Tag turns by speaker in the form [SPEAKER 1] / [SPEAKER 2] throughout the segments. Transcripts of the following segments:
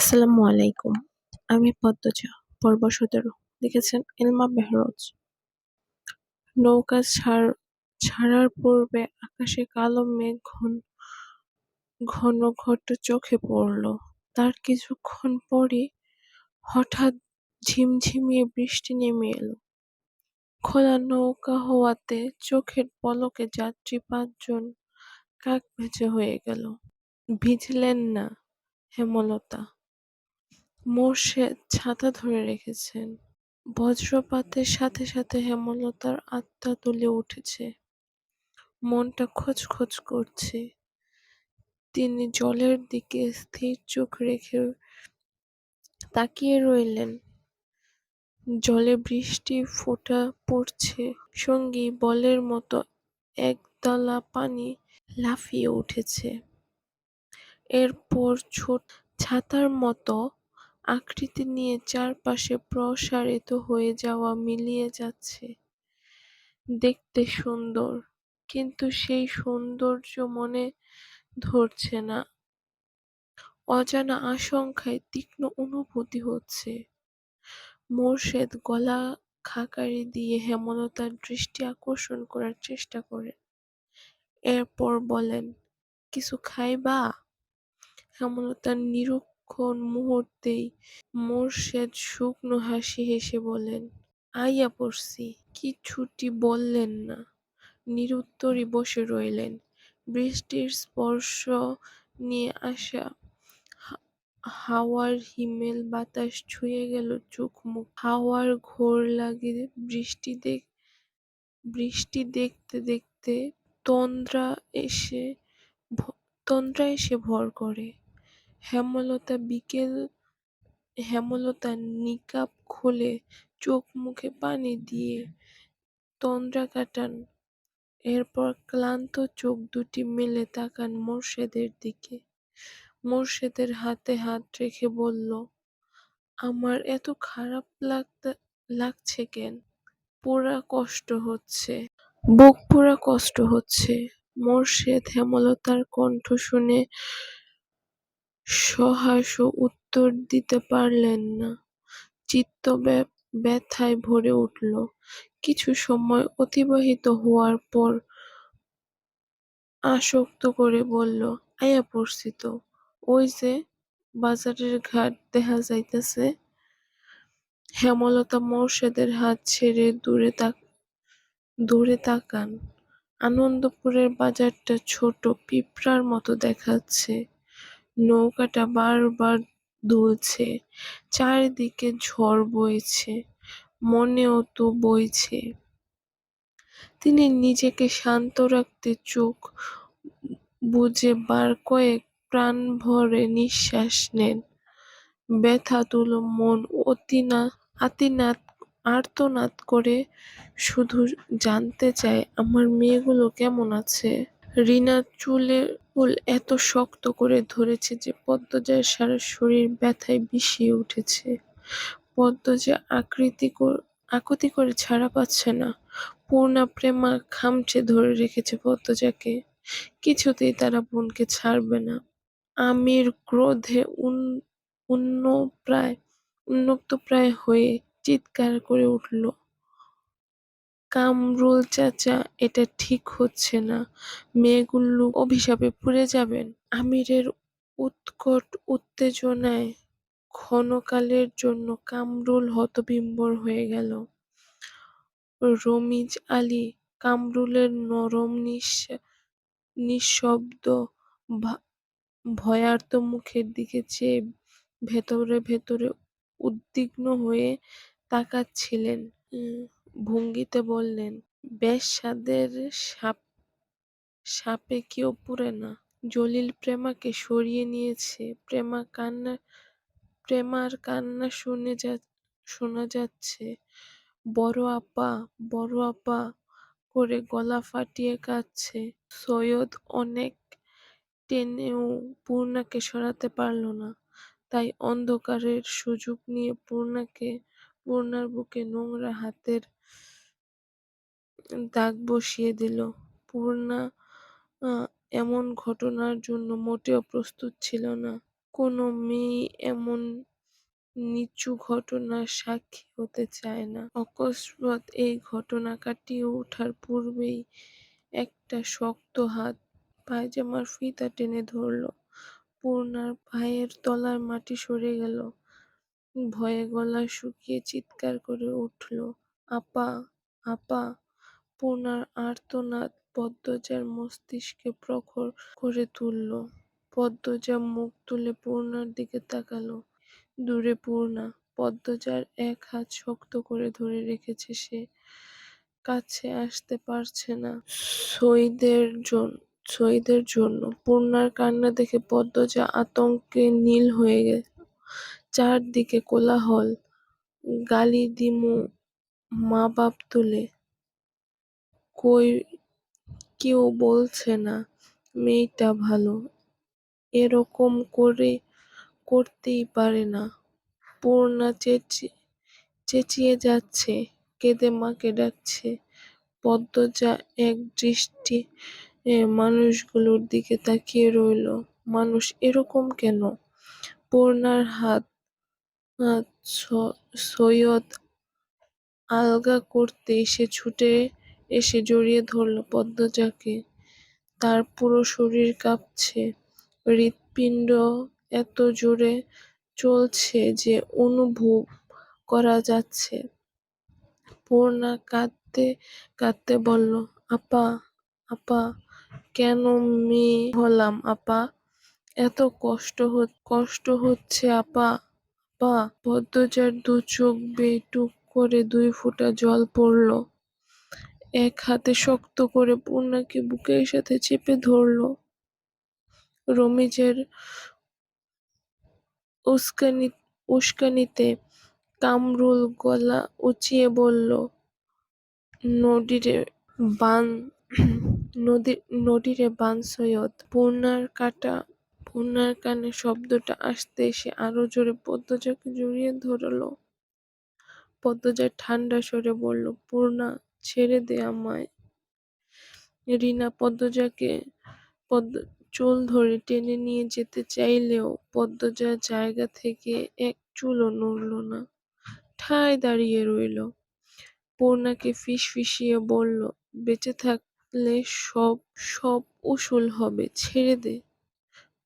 [SPEAKER 1] আসসালামু আলাইকুম। আমি পদ্মজা, পর্ব সতেরো। লিখেছেন ইলমা মেহরোজ। নৌকা ছাড়, ছাড়ার পূর্বে আকাশে কালো মেঘ ঘন ঘন ঘট চোখে পড়ল। তার কিছুক্ষণ পরই হঠাৎ ঝিমঝিমিয়ে বৃষ্টি নেমে এলো। খোলা নৌকা হওয়াতে চোখের পলকে যাত্রী পাঁচজন কাক ভেজে হয়ে গেল। ভিজলেন না হেমলতা। মোর্শেদ ছাতা ধরে রেখেছেন। বজ্রপাতের সাথে সাথে হেমলতার আত্মা তুলে উঠেছে। মনটা খচখচ করছে। তিনি জলের দিকে স্থির চোখ রেখে তাকিয়ে রইলেন। জলে বৃষ্টি ফোঁটা পড়ছে। সঙ্গী বলের মতো একদলা পানি লাফিয়ে উঠেছে। এরপর ছোট ছাতার মতো আকৃতি নিয়ে চারপাশে প্রসারিত হয়ে যাওয়া মিলিয়ে যাচ্ছে। দেখতে সুন্দর, কিন্তু সেই সৌন্দর্য মনে ধরছে না। অজানা আশঙ্কায় তীক্ষ্ণ অনুভূতি হচ্ছে। মোর্শেদ গলা খাকারি দিয়ে হেমলতার দৃষ্টি আকর্ষণ করার চেষ্টা করে এরপর বলেন, কিছু খাইবা? হেমলতার নিরীক্ষণ মুহূর্তেই মোর্শেদ শুকনো হাসি হেসে বলেন আইয়া পড়ছি। কিছুটি বললেন না। নিরুত্তরই বসে রইলেন। বৃষ্টির স্পর্শ নিয়ে আসা হাওয়ার হিমেল বাতাস ছুঁয়ে গেল চোখ মুখ। হাওয়ার ঘোর লাগে বৃষ্টি দেখ, বৃষ্টি দেখতে দেখতে তন্দ্রা এসে তন্দ্রা এসে ভর করে। হেমলতা বিকেল, হেমলতা নিকাব খুলে চোখ মুখে পানি দিয়ে তন্দ্রা কাটান। এরপর ক্লান্ত চোখ দুটি মেলে তাকান মোর্শেদের দিকে। মোর্শেদের হাতে হাত রেখে বলল, আমার এত খারাপ লাগতে, লাগছে কেন? পুরা কষ্ট হচ্ছে। বুক পুরা কষ্ট হচ্ছে। মোর্শেদ হেমলতার কণ্ঠ শুনে সহাস্য উত্তর দিতে পারলেন না। চিত্ত ব্যথায় ভরে উঠল। কিছু সময় অতিবাহিত হওয়ার পর আসক্ত করে বলল আইয়া পড়ছি তো। ওই যে বাজারের ঘাট দেখা যাইতেছে। হেমলতা মোর্শেদের হাত ছেড়ে দূরে তাক, দূরে তাকান। আনন্দপুরের বাজারটা ছোট, পিঁপড়ার মতো দেখাচ্ছে। নৌকাটা বারবার দুলছে, চারিদিকে ঝড় বইছে, মনেও তো বইছে। তিনি নিজেকে শান্ত রাখতে চোখ বুঝে বার কয়েক প্রাণ ভরে নিঃশ্বাস নেন। ব্যথাতুল মন, অতিনা আতিনাদ আর্তনাদ করে শুধু জানতে চায়, আমার মেয়েগুলো কেমন আছে? রিনা চুলের চুল এত শক্ত করে ধরেছে যে পদ্মজার সারা শরীর ব্যথায় বিষিয়ে উঠেছে। পদ্মজা আকৃতি আকুতি করে ছাড়া পাচ্ছে না। পূর্ণা প্রেমা খামচে ধরে রেখেছে পদ্মজাকে। কিছুতেই তারা বোনকে ছাড়বে না। আমির ক্রোধে উন্নপ্রায় উন্মুক্তপ্রায় হয়ে চিৎকার করে উঠল। কামরুল চাচা, এটা ঠিক হচ্ছে না। মেয়েগুলো অভিশাপে পুড়ে যাবেন। আমিরের উৎকট উত্তেজনায় ক্ষণকালের জন্য কামরুল হতবিম্বর হয়ে গেল। রমিজ আলী কামরুলের নরম নিঃশব্দ ভয়ার্ত মুখের দিকে চেয়ে ভেতরে ভেতরে উদ্বিগ্ন হয়ে তাকাচ্ছিলেন। ভঙ্গিতে বললেন বেশ্যাদের সাপ, সাপে কেউ পুরে না। জলিল প্রেমাকে সরিয়ে নিয়েছে। প্রেমা কান্না, প্রেমার কান্না শুনে যা, শোনা যাচ্ছে, বড় আপা বড় আপা করে গলা ফাটিয়ে কাঁদছে। সৈয়দ অনেক টেনেও পূর্ণাকে সরাতে পারল না। তাই অন্ধকারের সুযোগ নিয়ে পূর্ণাকে, পূর্ণার বুকে নোংরা হাতের দাগ বসিয়ে দিল পূর্ণা এমন ঘটনার জন্য মোটেও প্রস্তুত ছিল না কোনো মেয়ে এমন নিচু ঘটনার সাক্ষী হতে চায় না। অকস্মাৎ এই ঘটনা কাটিয়ে ওঠার পূর্বেই একটা শক্ত হাত পায়জামার ফিতা টেনে ধরল। পূর্ণার পায়ের তলার মাটি সরে গেল। ভয়ে গলা শুকিয়ে চিৎকার করে উঠল, আপা, আপা! পূর্ণার আর্তনাদ পদ্মজার মস্তিষ্কে প্রখর করে তুলল। পদ্মজা মুখ তুলে পূর্ণার দিকে তাকাল। দূরে পূর্ণা। পদ্মজার এক হাত শক্ত করে ধরে রেখেছে সে। কাছে আসতে পারছে না। সইদের জন্য। পূর্ণার কান্না দেখে পদ্মজা আতঙ্কে নীল হয়ে গেল। চারদিকে কোলাহল। গালি দিমু মা-বাপ তুলে। কই কেউ বলছে না মেয়েটা ভালো। এরকম করে করতেই পারে না। পূর্ণা চেঁচিয়ে যাচ্ছে, কেঁদে মাকে ডাকছে। পদ্মজা একদৃষ্টে মানুষগুলোর দিকে তাকিয়ে রইল। মানুষ এরকম কেন? পূর্ণার হাত সৈয়দ আলগা করতেই সে ছুটে এসে জড়িয়ে ধরল পদ্মজাকে। তার পুরো শরীর কাঁপছে। হৃৎপিণ্ড এত জোরে চলছে যে অনুভব করা যাচ্ছে। পূর্ণা কাঁদতে কাঁদতে বলল, আপা, আপা! কেন মেয়ে হলাম আপা? এত কষ্ট কষ্ট হচ্ছে আপা, আপা! পদ্মজার দু-চোখ বেয়ে টুপ করে দুই ফোঁটা জল পড়ল। এক হাতে শক্ত করে পূর্ণাকে বুকের সাথে চেপে ধরল। রমিজের উস্কানি উস্কানিতে কামরুল গলা উঁচিয়ে বলল, নডীরে বাঁধ সৈয়দ। পূর্ণার কাটা পূর্ণার কানে শব্দটা আসতে সে আরও জোরে পদ্মজাকে জড়িয়ে ধরল। পদ্মজা ঠান্ডা স্বরে বলল, পূর্ণা, ছেড়ে দে আমায়। রিনা পদ্মজাকে পদ্ম চুল ধরে টেনে নিয়ে যেতে চাইলেও পদ্মজা জায়গা থেকে এক চুলও নড়ল না। ঠায় দাঁড়িয়ে রইল। পূর্ণাকে ফিস ফিসিয়ে বলল, বেঁচে থাকলে সব সব উসুল হবে, ছেড়ে দে।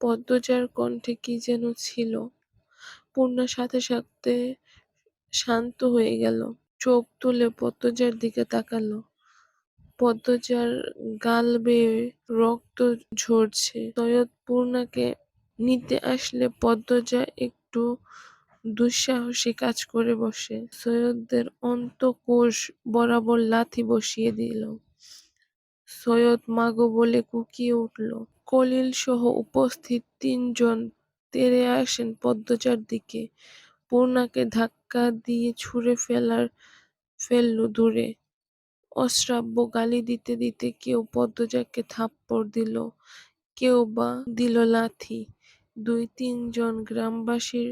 [SPEAKER 1] পদ্মজার কণ্ঠে কি যেন ছিল। পূর্ণা সাথে সাথে শান্ত হয়ে গেল। চোখ তুলে পদ্মজার দিকে তাকাল। পদ্মজার গাল বেয়ে রক্ত ঝরছে। সৈয়দ পূর্ণাকে নিতে আসলে পদ্মজা একটু দুঃসাহসী কাজ করে বসে। সৈয়দের অন্তঃকোষ বরাবর লাথি বসিয়ে দিল। সৈয়দ মাগো বলে কুঁকিয়ে উঠল। কলিল সহ উপস্থিত তিনজন তেরে আসেন পদ্মজার দিকে। পূর্ণাকে ধাক্কা দিয়ে ছুঁড়ে ফেলল দূরে। অশ্রাব্য গালি দিতে দিতে কেউ পদ্মজাকে থাপ্পড় দিল, কেউ বা দিল লাথি। দুই-তিনজন গ্রামবাসীর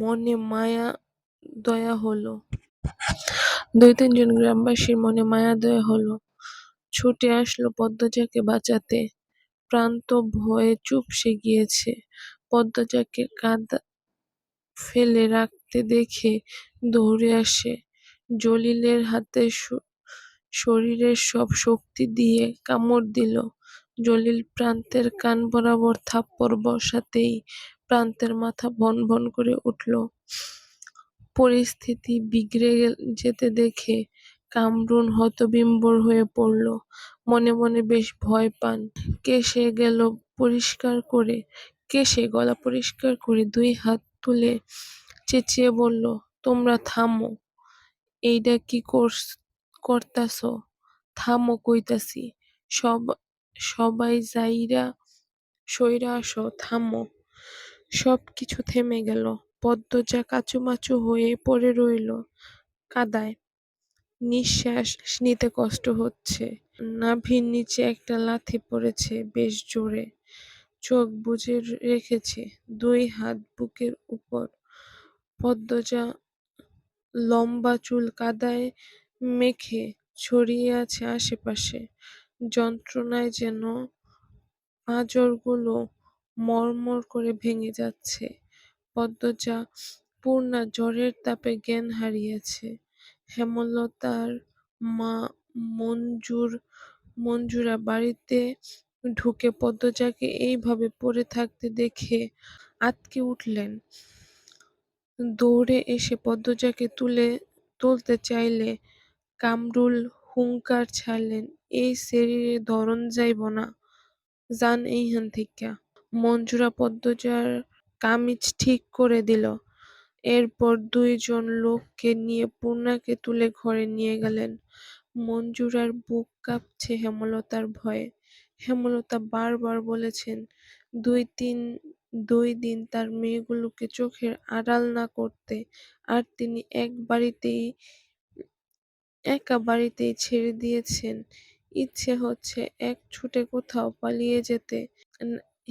[SPEAKER 1] মনে মায়া দয়া হল। ছুটে আসলো পদ্মজাকে বাঁচাতে। প্রান্ত ভয়ে চুপসে গিয়েছে। পদ্মজাকে ফেলে রাখতে দেখে দৌড়ে আসে জলিলের হাতে শরীরের সব শক্তি দিয়ে কামড় দিল। জলিল প্রান্তের কান বরাবর থাপ্পড় বসাতেই প্রান্তের মাথা ভন ভন করে উঠল। পরিস্থিতি বিগড়ে যেতে দেখে কামরুন হতবিম্বর হয়ে পড়ল। মনে মনে বেশ ভয় পান। কেসে গেল পরিষ্কার করে কেশে গলা পরিষ্কার করে দুই হাত তুলে চেঁচিয়ে বলল, তোমরা থামো, এইডা কি করতাছ? থামো কইতাছি। সব সবাই যাইরা সইরা আসো, থামো। সবকিছু থেমে গেল। পদ্ম পদ্মজা কাঁচুমাচু হয়ে পড়ে রইল কাদায়। নিঃশ্বাস নিতে কষ্ট হচ্ছে। নাভির নিচে একটা লাথি পড়েছে বেশ জোরে। চোখ বুজে রেখেছে, দুই হাত বুকের উপর। পদ্মজা লম্বা চুল কাদায় মেখে ছড়িয়ে আছে আশেপাশে। যন্ত্রণায় যেন পাঁজরগুলো মরমর করে ভেঙে যাচ্ছে। পদ্মজা পূর্ণা জ্বরের তাপে জ্ঞান হারিয়েছে। হেমলতার মা মঞ্জুর মঞ্জুরা বাড়িতে ঢুকে পদ্মজাকে এইভাবে পড়ে থাকতে দেখে আঁতকে উঠলেন। দৌড়ে এসে পদ্মজাকে তুলে তুলতে চাইলে কামরুল হুংকার ছাড়লেন, এই সেরিরে ধরন যাইব না, যান এইহান থিক্কা। মঞ্জুরা পদ্মজার কামিজ ঠিক করে দিল। এরপর দুইজন লোককে নিয়ে পূর্ণাকে তুলে ঘরে নিয়ে গেলেন। মঞ্জুরার বুক কাঁপছে হেমলতার ভয়ে। হেমলতা বারবার বলেছেন দুই তিন দুই দিন তার মেয়েগুলোকে চোখের আড়াল না করতে, আর তিনি এক বাড়িতেই একা বাড়িতেই ছেড়ে দিয়েছেন। ইচ্ছে হচ্ছে এক ছুটে কোথাও পালিয়ে যেতে।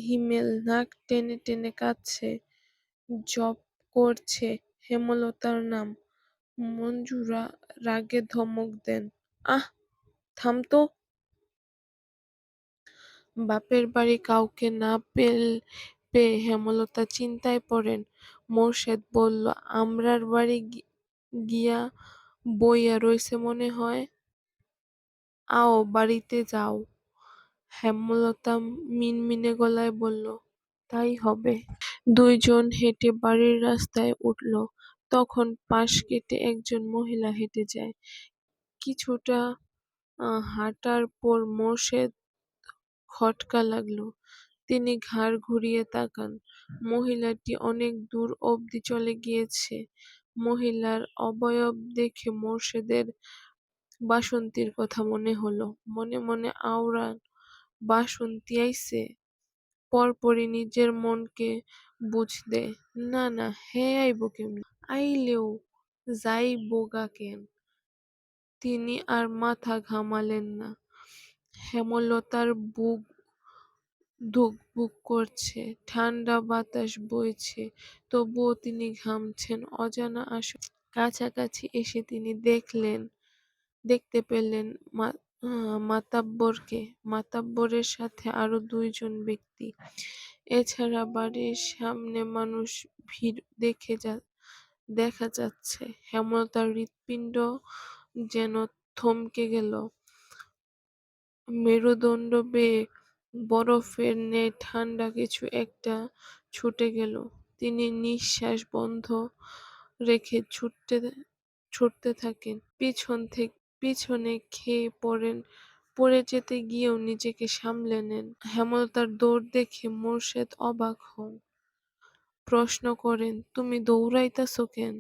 [SPEAKER 1] হিমেল নাক টেনে টেনে কাঁদছে, জপ করছে হেমলতার নাম। মঞ্জুরা রাগে ধমক দেন, আহ, থাম তো। বাপের বাড়ি কাউকে না পেয়ে হেমলতা চিন্তায় পড়েন। মোর্শেদ বলল, আমরার বাড়ি গিয়া বইয়া রইছে মনে হয়, আও বাড়িতে যাও। হেমলতা মিনমিনে গলায় বলল, তাই হবে। দুইজন হেঁটে বাড়ির রাস্তায় উঠল। তখন পাশ কেটে একজন মহিলা হেঁটে যায়। কিছুটা হাঁটার পর মোর্শেদ খটকা লাগল। তিনি ঘাড় ঘুরিয়ে তাকান। মহিলাটি অনেক দূর অবধি চলে গিয়েছে। মহিলার অবয়ব দেখে মোর্শেদের বাসন্তীর কথা মনে হল। মনে মনে আওড়ান, বাসন্তী আইছে। পরপরই নিজের মনকে বুঝদে, না না হ্যাঁ আইব কেমনে, আইলেও যাইবোগা কেন। তিনি আর মাথা ঘামালেন না। হেমলতার বুক ধুকপুক করছে, ঠান্ডা বাতাস বইছে, তবুও তিনি ঘামছেন। অজানা আসনের কাছাকাছি এসে তিনি দেখলেন দেখতে পেলেন মাতাব্বরকে মাতাব্বরের সাথে আরও দুইজন ব্যক্তি। এছাড়া বাড়ির সামনে মানুষ ভিড় দেখে যা দেখা যাচ্ছে। হেমলতার হৃৎপিণ্ড যেন থমকে গেল। মেরুদণ্ড বেয়ে বরফের ন্যায় ঠাণ্ডা কিছু একটা ছুটে গেল। তিনি নিঃশ্বাস বন্ধ রেখে ছুটতে ছুটতে থাকেন। পিছন থেকে পিছনে খেয়ে পড়েন পড়ে যেতে গিয়েও নিজেকে সামলে নেন। হেমলতার দৌড় দেখে মোর্শেদ অবাক হন। প্রশ্ন করেন, তুমি দৌড়াইতাছ কেন?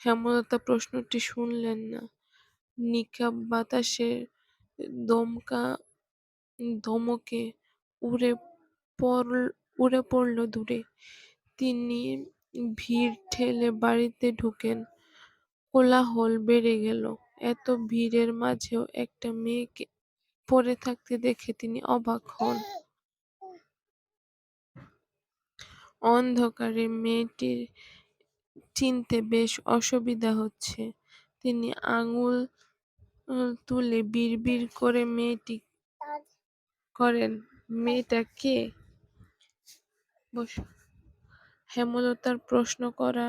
[SPEAKER 1] হেমলতা প্রশ্নটি শুনলেন না। নিকাব বাতাসের দমকে উড়ে পড়ল দূরে। তিনি ভিড় ঠেলে বাড়িতে ঢুকেন। কোলাহল বেড়ে গেল। এত ভিড়ের মাঝেও একটা মেয়েকে পড়ে থাকতে দেখে তিনি অবাক হন। অন্ধকারে মেয়েটির চিনতে বেশ অসুবিধা হচ্ছে। তিনি আঙুল তুলে বিড়বিড় করে মেয়েটি করেন, মেয়েটা কে? হেমলতার প্রশ্ন করা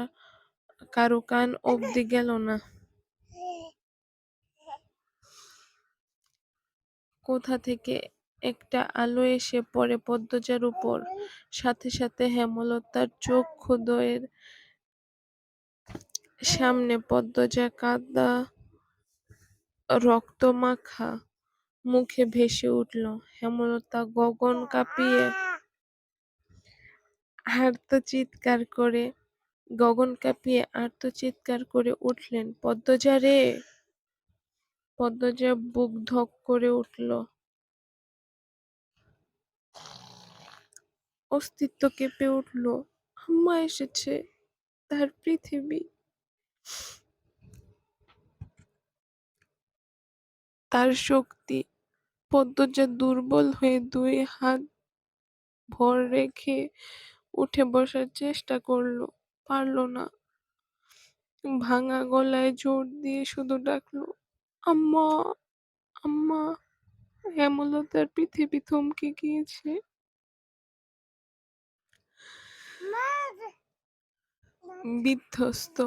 [SPEAKER 1] কারও কান অবধি গেল না। কোথা থেকে একটা আলো এসে পড়ে পদ্মজার উপর। সাথে সাথে হেমলতার চক্ষুদ্বয়ের সামনে পদ্মজা কাদা রক্তমাখা মুখে ভেসে উঠল। হেমলতা গগন কাঁপিয়ে আর্ত চিৎকার করে গগন কাঁপিয়ে আর্ত চিৎকার করে উঠলেন, পদ্মজা রে। পদ্মজা বুক ধক করে উঠল। অস্তিত্ব কেঁপে উঠল। আম্মা এসেছে। তার পৃথিবী। তার শক্তি পদ্মজা দুর্বল হয়ে দুই হাত ভর রেখে উঠে বসার চেষ্টা করল। পারল না। ভাঙা গলায় জোর দিয়ে শুধু ডাকলো আম্মা আম্মা হেমলতার পৃথিবী থমকে গিয়েছে। বিধ্বস্ত